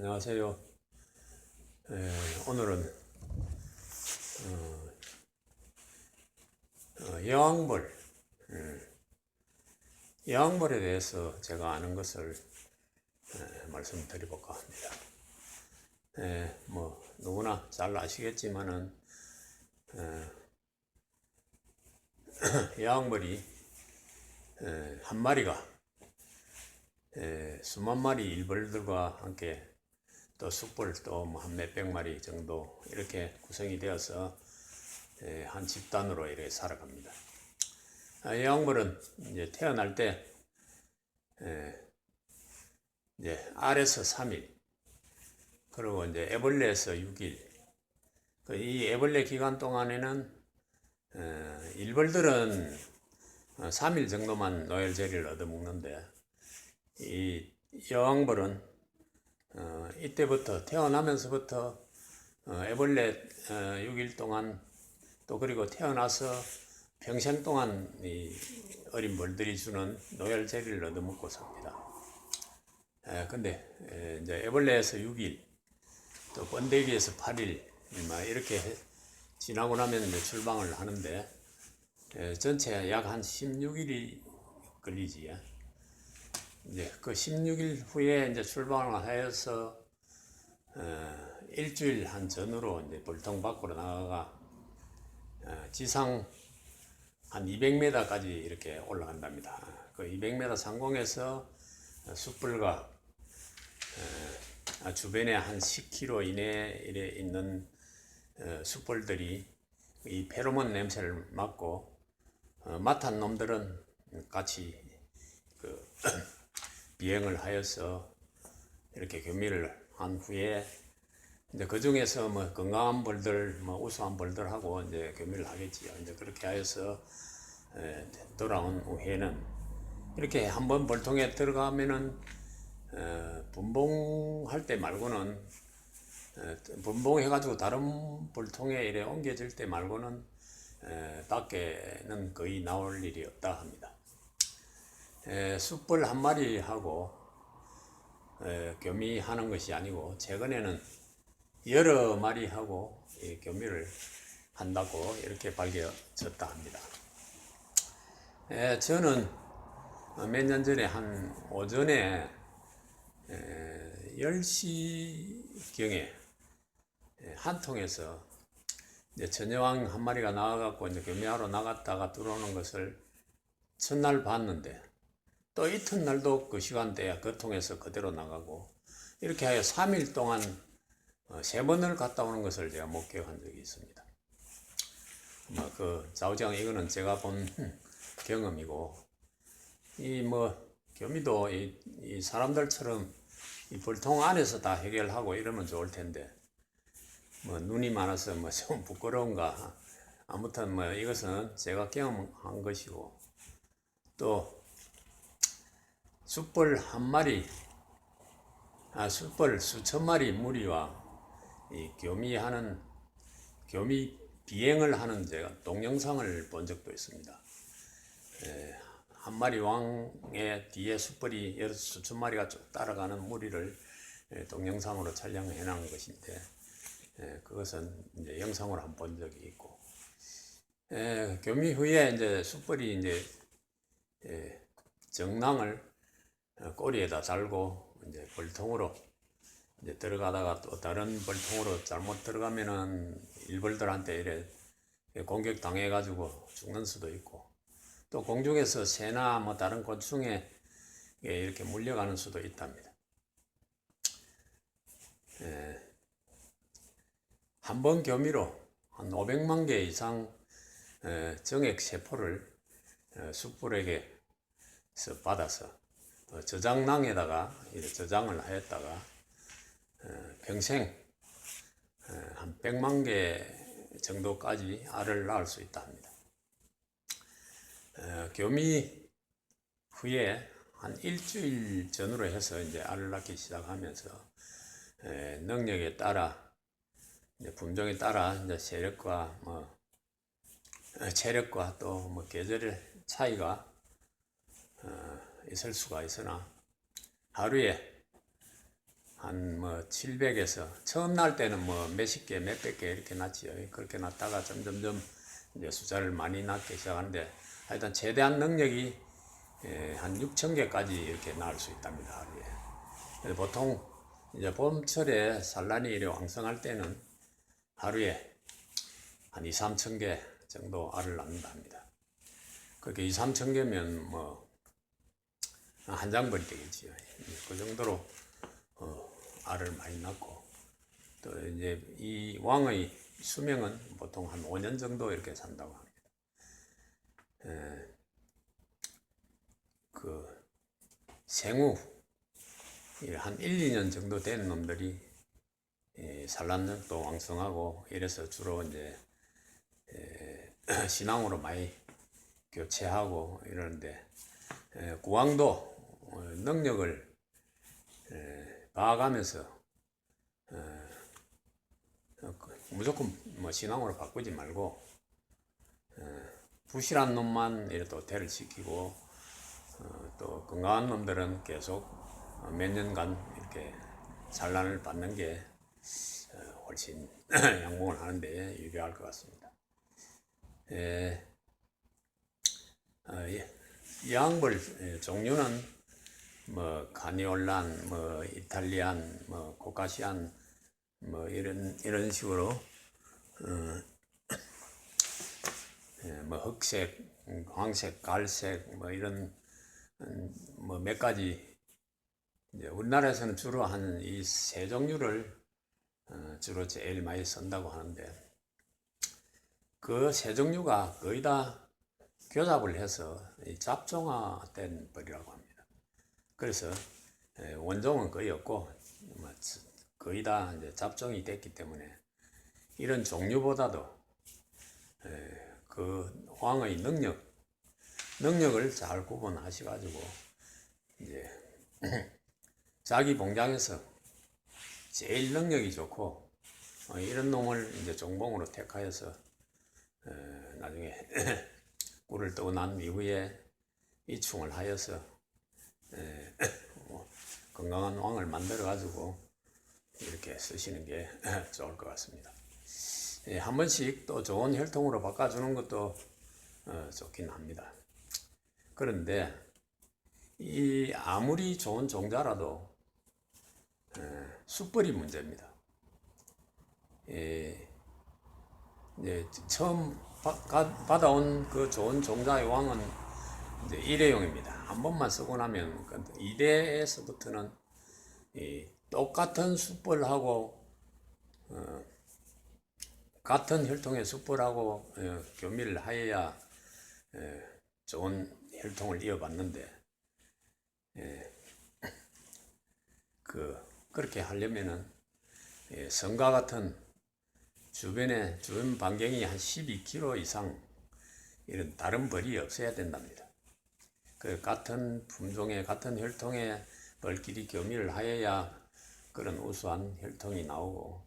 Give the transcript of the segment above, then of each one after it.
안녕하세요. 에, 오늘은 어, 어, 여왕벌, 음, 여왕벌에 대해서 제가 아는 것을 에, 말씀드려볼까 합니다. 에, 뭐 누구나 잘 아시겠지만은 에, 여왕벌이 에, 한 마리가 에, 수만 마리 일벌들과 함께 또 숯불 또한 몇백 마리 정도 이렇게 구성이 되어서 에, 한 집단으로 이렇게 살아갑니다. 아, 여왕벌은 이제 태어날 때 에, 이제 알에서 3일 그리고 이제 애벌레에서 6일 그이 애벌레 기간 동안에는 에, 일벌들은 3일 정도만 노엘제리를 얻어먹는데 이 여왕벌은 어, 이때부터 태어나면서부터 어, 애벌레 어, 6일 동안 또 그리고 태어나서 평생 동안 이 어린 벌들이 주는 노열 제리를 얻어먹고 삽니다. 에, 근데 에, 이제 애벌레에서 6일 또 번데기에서 8일 막 이렇게 해- 지나고 나면 이제 출방을 하는데 에, 전체 약 한 16일이 걸리지. 예. 이제 그 16일 후에 이제 출방을 하여서 어, 일주일 한 전으로 이제 볼통 밖으로 나가가 어, 지상 한 200m까지 이렇게 올라간답니다. 그 200m 상공에서 어, 숯불과 어, 주변에 한 10km 이내에 있는 어, 숯불들이 이 페로몬 냄새를 맡고 어, 맡은 놈들은 같이 그 비행을 하여서 이렇게 교미를 한 후에 이제 그 중에서 뭐 건강한 벌들, 뭐 우수한 벌들하고 이제 교미를 하겠지요. 이제 그렇게 하여서 에, 돌아온 후에는 이렇게 한번 벌통에 들어가면은 어, 분봉할 때 말고는 어, 분봉해가지고 다른 벌통에 이래 옮겨질 때 말고는 에, 밖에는 거의 나올 일이 없다 합니다. 에, 숯불 한 마리 하고 에, 교미하는 것이 아니고 최근에는 여러 마리 하고 이 교미를 한다고 이렇게 밝혀졌다 합니다. 에, 저는 몇 년 전에 한 오전에 에, 10시경에 한 통에서 이제 전여왕 한 마리가 나와갖고 이제 교미하러 나갔다가 들어오는 것을 첫날 봤는데 또 이튿날도 그 시간대에 그 통해서 그대로 나가고 이렇게 하여 3일 동안 어, 세 번을 갔다 오는 것을 제가 목격한 적이 있습니다. 뭐그 좌우장 이거는 제가 본 경험이고 이 뭐 교미도 이, 이 사람들처럼 이 불통 안에서 다 해결하고 이러면 좋을 텐데 뭐 눈이 많아서 뭐 좀 부끄러운가 아무튼 뭐 이것은 제가 경험한 것이고 또 숯벌 한 마리, 아, 숯벌 수천 마리 무리와 이 교미하는, 교미 비행을 하는 제가 동영상을 본 적도 있습니다. 에, 한 마리 왕의 뒤에 숯벌이 여러 수천 마리가 쭉 따라가는 무리를 에, 동영상으로 촬영해 놓은 것인데, 에, 그것은 이제 영상으로 한번 적이 있고, 에, 교미 후에 이제 숯벌이 이제 에, 정낭을 어, 꼬리에다 달고 이제 벌통으로 이제 들어가다가 또 다른 벌통으로 잘못 들어가면은 일벌들한테 이래 공격 당해 가지고 죽는 수도 있고 또 공중에서 새나 뭐 다른 곤충에 이렇게 물려가는 수도 있답니다. 한번 교미로 한 500만 개 이상 에, 정액 세포를 에, 숯불에게서 받아서 또 저장낭에다가 이렇게 저장을 하였다가 어, 평생 어, 한 100만 개 정도까지 알을 낳을 수 있다 합니다. 어, 교미 후에 한 일주일 전으로 해서 이제 알을 낳기 시작하면서 에, 능력에 따라 품종에 따라 이제 세력과 뭐 어, 체력과 또 뭐 계절의 차이가 있을 수가 있으나 하루에 한 뭐 700에서 처음 날 때는 뭐 몇십 개, 몇백 개 이렇게 났지요. 그렇게 났다가 점점점 이제 숫자를 많이 낳기 시작하는데 하여튼 최대한 능력이 예, 한 6천 개까지 이렇게 낳을 수 있답니다. 하루에. 보통 이제 봄철에 산란이 이래 왕성할 때는 하루에 한 2, 3천 개 정도 알을 낳는다 합니다. 그렇게 2, 3천 개면 뭐 한 장벌이 되겠지요. 그 정도로 어, 알을 많이 낳고 또 이제 이 왕의 수명은 보통 한 5년 정도 이렇게 산다고 합니다. 에, 그 생후 이한 1, 2년 정도 된 놈들이 예, 산란력도 왕성하고 이래서 주로 이제 에, 신앙으로 많이 교체하고 이러는데 에, 구왕도 어, 능력을 에, 봐가면서 어, 그 무조건 뭐 신앙으로 바꾸지 말고 어, 부실한 놈만 이래도 대를 시키고 어, 또 건강한 놈들은 계속 어, 몇 년간 이렇게 산란을 받는 게 어, 훨씬 양봉을 하는데 유리할 것 같습니다. 예, 어, 예, 양벌 예, 종류는 뭐 카니올란, 뭐 이탈리안, 뭐 코카시안, 뭐 이런 이런 식으로 어, 예, 뭐 흑색, 음, 황색, 갈색 뭐 이런 뭐 몇 가지 이제 우리나라에서는 주로 한 이 세 종류를 어, 주로 제일 많이 쓴다고 하는데 그 세 종류가 거의 다 교잡을 해서 이 잡종화된 벌이라고 합니다. 그래서 에, 원종은 거의 없고 뭐 지- 거의 다 이제 잡종이 됐기 때문에 이런 종류보다도 에, 그 왕의 능력 능력을 잘 구분하셔가지고 이제 자기 봉장에서 제일 능력이 좋고 어, 이런 놈을 이제 종봉으로 택하여서 어, 나중에 꿀을 떠고 난 이후에 이충을 하여서 에, 뭐 건강한 왕을 만들어 가지고 이렇게 쓰시는 게 좋을 것 같습니다. 예, 한 번씩 또 좋은 혈통으로 바꿔주는 것도 어, 좋긴 합니다. 그런데 이 아무리 좋은 종자라도 에, 숯벌이 문제입니다. 예, 이제 처음 받아온 그 좋은 종자의 왕은 일회용입니다. 한 번만 쓰고 나면 그 2대에서부터는 이 똑같은 숯벌하고 어, 같은 혈통의 숯벌하고 어, 교미를 하여야 에, 좋은 혈통을 이어받는데 예, 그 그렇게 하려면은 예, 성과 같은 주변에 주변 반경이 한 12km 이상 이런 다른 벌이 없어야 된답니다. 그 같은 품종의 같은 혈통의 벌끼리 교미를 하여야 그런 우수한 혈통이 나오고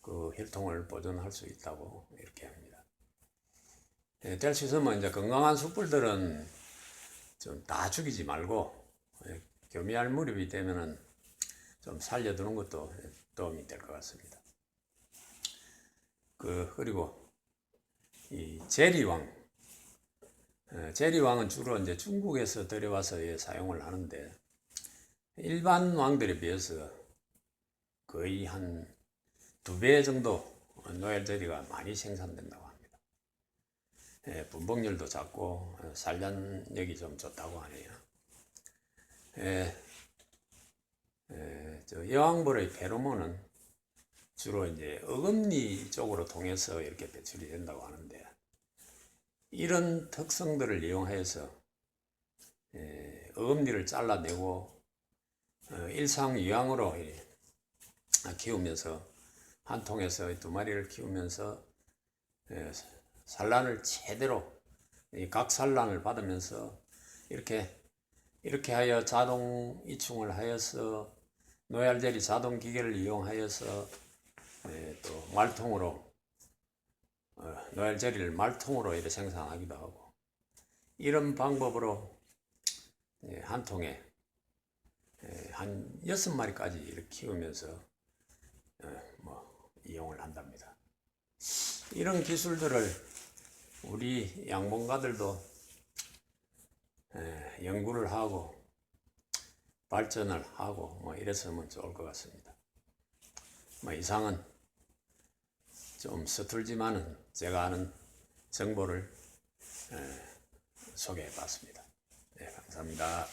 그 혈통을 보존할 수 있다고 이렇게 합니다. 예, 될수 있으면 이제 건강한 숯불들은 좀 다 죽이지 말고 예, 교미할 무렵이 되면은 좀 살려두는 것도 도움이 될 것 같습니다. 그 그리고 이 제리왕, 어, 제리왕은 주로 이제 중국에서 들여와서 예, 사용을 하는데 일반 왕들에 비해서 거의 한 두 배 정도 노엘 제리가 많이 생산된다고 합니다. 예, 분봉률도 작고 어, 산란력이 좀 좋다고 하네요. 예, 예, 저 여왕벌의 페로몬은 주로 이제 어금니 쪽으로 통해서 이렇게 배출이 된다고 하는데 이런 특성들을 이용해서 예, 어금니를 잘라내고 어, 일상유양으로 이- 키우면서 한 통에서 두 마리를 키우면서 예, 산란을 제대로 이 각산란을 받으면서 이렇게 이렇게 하여 자동 이충을 하여서 노얄젤이 자동 기계를 이용하여서 예, 또 말통으로 어, 노얄젤리를 말통으로 이렇게 생산하기도 하고 이런 방법으로 예, 한 통에 예, 한 여섯 마리까지 이렇게 키우면서 어, 뭐 이용을 한답니다. 이런 기술들을 우리 양봉가들도 에, 연구를 하고 발전을 하고 뭐 이랬으면 좋을 것 같습니다. 뭐 이상은 좀 서툴지만은 제가 아는 정보를 에, 소개해 봤습니다. 네, 감사합니다.